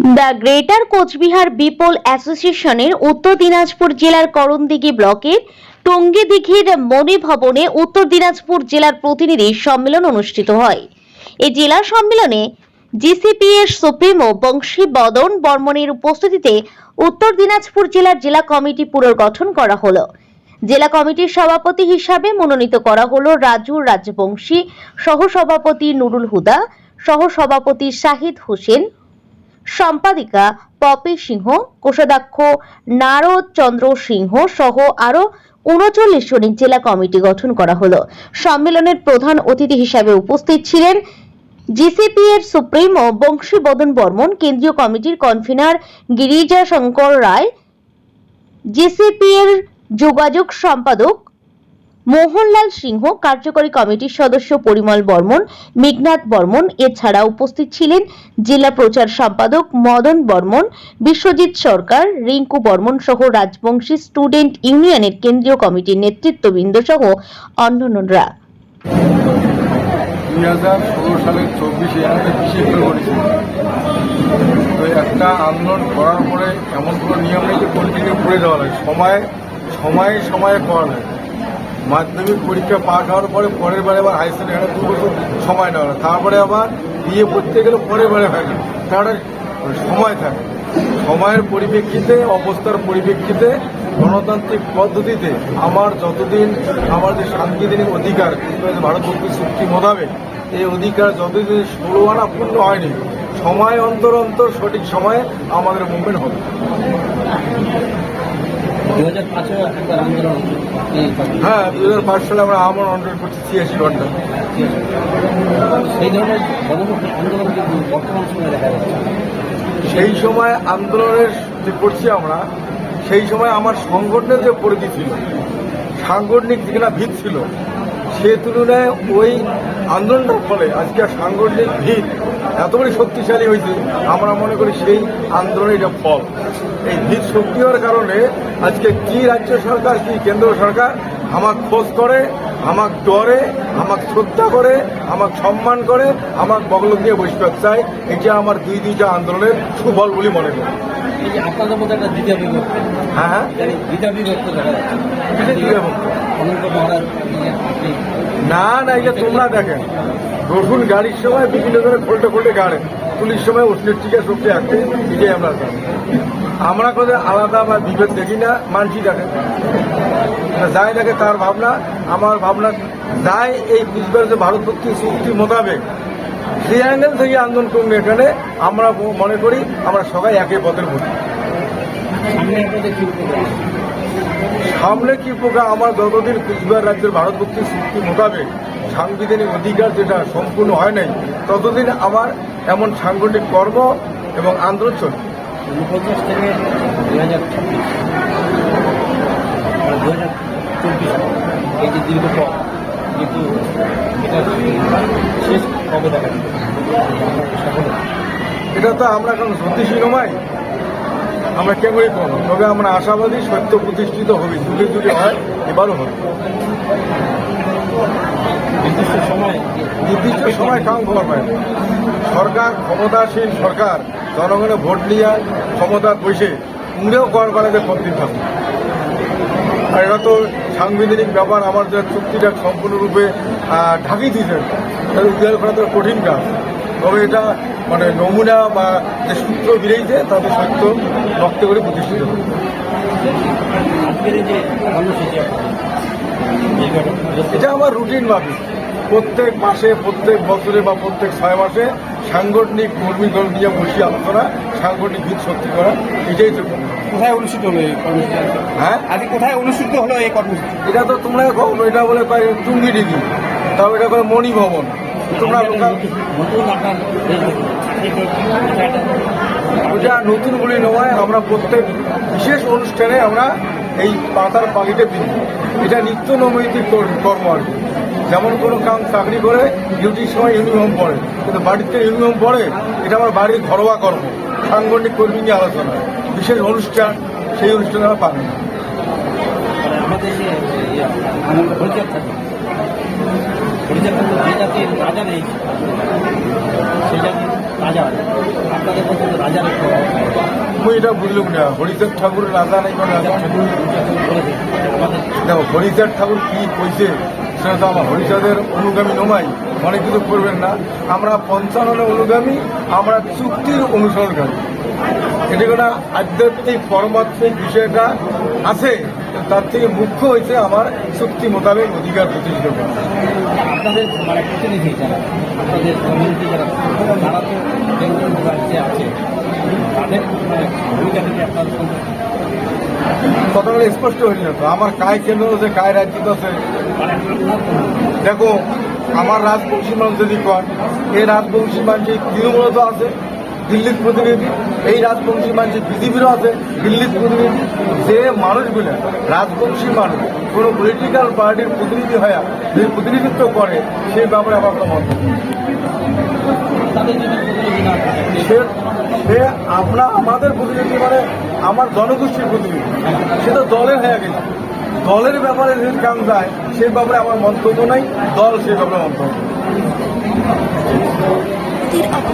The greater Cooch Behar বিপল অ্যাসোসিয়েশনের উত্তর দিনাজপুর জেলার করণদিঘি ব্লকের টঙ্গীদিঘির মণি ভবনে উত্তর দিনাজপুর জেলার প্রতিনিধি সম্মেলন অনুষ্ঠিত হয়। এই জেলা সম্মেলনে জিসিপি এর সুপ্রিমো বংশী বদন বর্মনের উপস্থিতিতে উত্তর দিনাজপুর জেলার জেলা কমিটি পুনর্গঠন করা হলো। জেলা কমিটির সভাপতি হিসাবে মনোনীত করা হলো রাজু রাজবংশী, সহসভাপতি নুরুল হুদা, সহসভাপতি শাহিদ হোসেন সম্পাদিকা পপি সিংহ, কোষাধ্যক্ষ নারদ চন্দ্র সিংহ সহ আরও উনচল্লিশ জনের জেলা কমিটি গঠন করা হলো। সম্মেলনের প্রধান অতিথি হিসাবে উপস্থিত ছিলেন জিসিপি এর সুপ্রিমো বংশী বদন বর্মন, কেন্দ্রীয় কমিটির কনভেনার গিরিজা শঙ্কর রায়, জিসিপি এর যোগাযোগ সম্পাদক মোহনলাল সিংহ কার্যকরী কমিটির সদস্য পরিমল বর্মন, মেঘনাথ বর্মন এছাড়া উপস্থিত ছিলেন জেলা প্রচার সম্পাদক মদন বর্মন, বিশ্বজিৎ সরকার, রিঙ্কু বর্মন সহ রাজবংশী স্টুডেন্ট ইউনিয়নের কেন্দ্রীয় কমিটির নেতৃত্ববৃন্দ সহ অন্যান্যরা। দুই হাজার ষোলো সালের চব্বিশে একটা বিশেষ করে করেছিল তো একটা আন্দোলন করার পরে এমন কোনো নিয়ম নেই যে কন্টিনিউ করে দেওয়া লাগে। সময়, সময়ে সময়ে করা লাগে। মাধ্যমিক পরীক্ষা পাস হওয়ার পরে পরের বারে আবার হাই সেকেন্ডারি দু বছর সময় নেওয়া তারপরে আবার বিয়ে পড়তে গেলে পরের বারে হয় না সময় থাকে। সময়ের পরিপ্রেক্ষিতে, অবস্থার পরিপ্রেক্ষিতে, গণতান্ত্রিক পদ্ধতিতে আমার যতদিন আমার যে সাংবিধানিক অধিকার ভারতবর্ষ চুক্তি মোতাবেক, এই অধিকার যতদিন ষোলো আনা পূর্ণ হয়নি, সময় অন্তর অন্তর সঠিক সময়ে আমাদের মুভমেন্ট হবে। হ্যাঁ দু হাজার পাঁচ সালে আমরা আমার অন্ডার করছি ছিয়াশি ঘণ্টা। সেই ধরনের বর্তমান সময়ে দেখা যাচ্ছে। সেই সময় আন্দোলনের যে করছি আমরা সেই সময় আমার সংগঠনের যে পরিধি ছিল সাংগঠনিক যেখানে ভিত ছিল সে তুলনায় ওই আন্দোলনটার ফলে আজকে সাংগঠনিক ভিত এতটাই শক্তিশালী হয়েছে, আমরা মনে করি সেই আন্দোলনের এটা ফল। এই ভিত শক্তি হওয়ার কারণে আজকে কি রাজ্য সরকার, কি কেন্দ্র সরকার আমার খোঁজ করে, আমাকে ডরে, আমাকে শ্রদ্ধা করে, আমাকে সম্মান করে আমার বগল দিয়ে বসতে চায়, এটা আমার দুই দুইটা আন্দোলনের সুফল বলে মনে করি। এই যে আপনাদের মধ্যে একটা দ্বিতীয় বিভক্ত। হ্যাঁ হ্যাঁ। দ্বিতীয় বিভক্ত দেখা যাচ্ছে? আপনি না না এটা তোমরা দেখেন রসুন গাড়ির সময় বিভিন্ন ধরনের খোলটে খোলটে গাড়েন পুলিশ সময় ওষুধের টিকা শক্তি একটা এটাই আমরা আমরা কোনো আলাদা বা বিভেদ দেখি না মানসি দেখে যাই দেখে তার ভাবনা আমার ভাবনা যাই এই বুঝবার যে ভারতভক্তি চুক্তি মোতাবেক সেই অ্যাঙ্গেল থেকে আন্দোলন করুন এখানে আমরা মনে করি আমরা সবাই একে পথের ভোটি। সামনে কি পোকা আমার যতদিন কুচবিহার রাজ্যের ভারতভক্তি চুক্তি মোতাবেক সাংবিধানিক অধিকার যেটা সম্পূর্ণ হয় নাই ততদিন আমার এমন সাংগঠনিক কর্ম এবং আন্দোলন চলবে উনপঞ্চাশ থেকে হাজার দু হাজার চব্বিশ এই যে দীর্ঘ পথ। কিন্তু এটা শেষ কবে দেখা এটা তো আমরা এখন সত্যি নয় আমরা কেমনই করব। তবে আমরা আশাবাদী সত্য প্রতিষ্ঠিত হবে যুগে যুগে হয় এবারও হবে। নির্দিষ্ট সময় নির্দিষ্ট সময় কাম করবে সরকার ক্ষমতাসীন সরকার জনগণের ভোট নিয়ে ক্ষমতা বসে উনিও কর বাড়াতে পদ্ধতি থাকবে আর এটা তো সাংবিধানিক ব্যাপার আমার যে চুক্তিটা সম্পূর্ণরূপে আহ, ঢাকিয়ে দিয়েছে তাহলে উদ্ধার করা তো কঠিন কাজ। তবে এটা মানে নমুনা বা যে সূত্র বেরিয়েছে তাদের সত্য রক্ত করে প্রতিষ্ঠিত হবে এটা আমার রুটিন ভাবি। প্রত্যেক মাসে প্রত্যেক বছরে বা প্রত্যেক ছয় মাসে সাংগঠনিক কর্মীগণ নিয়ে বসে আলোচনা। সাংগঠনিক ভিত শক্তি করা এটাই তো কোথায় অনুষ্ঠিত হলো এই কর্মসূচি? হ্যাঁ? আজকে কোথায় অনুষ্ঠিত হলো এই কর্মসূচি? এটা তো তোমরা কখনো এটা বলে পাই টুঙ্গি ডিগি। তাও এটা করে মণি ভবন। তোমরা লোকাল যে বিষয়টা ওটা নতুন বলে নয় আমরা প্রত্যেক বিশেষ অনুষ্ঠানে আমরা এই পাতার পাখিটা দিই। এটা নিত্য নৈমিত্তিক কর- কর্ম আর কি। যেমন কোনো কাম চাকরি করে ডিউটির সময় ইউনিফর্ম পরে কিন্তু বাড়িতে ইউনিফর্ম পরে এটা আমার বাড়ির ঘরোয়া কর্ম। সাংগঠনিক কর্মী নিয়ে আলোচনা বিশেষ অনুষ্ঠান সেই অনুষ্ঠানে আমরা পাবেন মানে আমাদের যে ইয়ে, একটা মুই এটা বুঝলুম না। হরিচাঁদ ঠাকুরের রাজা নাই রাজা আমাদের দেখো হরিচাঁদ ঠাকুর কি কইছে? সেটা তো আমার হরিচাঁদের অনুগামী নমাই অনেক কিছু করবেন না। আমরা পঞ্চাননের অনুগামী আমরা চুক্তির অনুসরণকারী। এটা কোনো আধ্যাত্মিক পরমাত্মিক বিষয়টা আছে তার থেকে মুখ্য হয়েছে আমার চুক্তি মোতাবেক অধিকার প্রতিষ্ঠিত করা। আপনাদের মানে প্রতিনিধি যারা আপনাদের কমিউনিটি যারা তারা তো বেঙ্গল রাজ্যে আছে তাদের মানে ভূমিকা থেকে সন্তুষ্ট কথাটা স্পষ্ট হয়ে না তো। আমার কায় কেন্দ্র আছে কায় রাজ্যত আছে। মানে আপনার দেখো, আমার রাজবংশী মানুষ যদি কন এই রাজবংশী মানুষ তৃণমূলত আছে, দিল্লির প্রতিনিধি, এই রাজবংশী মানুষ বিজেপিরও আছে, দিল্লির প্রতিনিধি, যে মানুষগুলো রাজবংশী মানুষ কোনো পলিটিক্যাল পার্টির প্রতিনিধি হয়ে যে প্রতিনিধিত্ব করে, সেই ব্যাপারে আমার কোনো সে আমরা, আমাদের প্রতিনিধি মানে আমার জনগোষ্ঠীর প্রতিনিধি। সে তো দলের হয়ে গেছে। দলের ব্যাপারে যে কাম যায় সে ব্যাপারে আমার মন্তব্য নাই দল সে ব্যাপারে মন্তব্য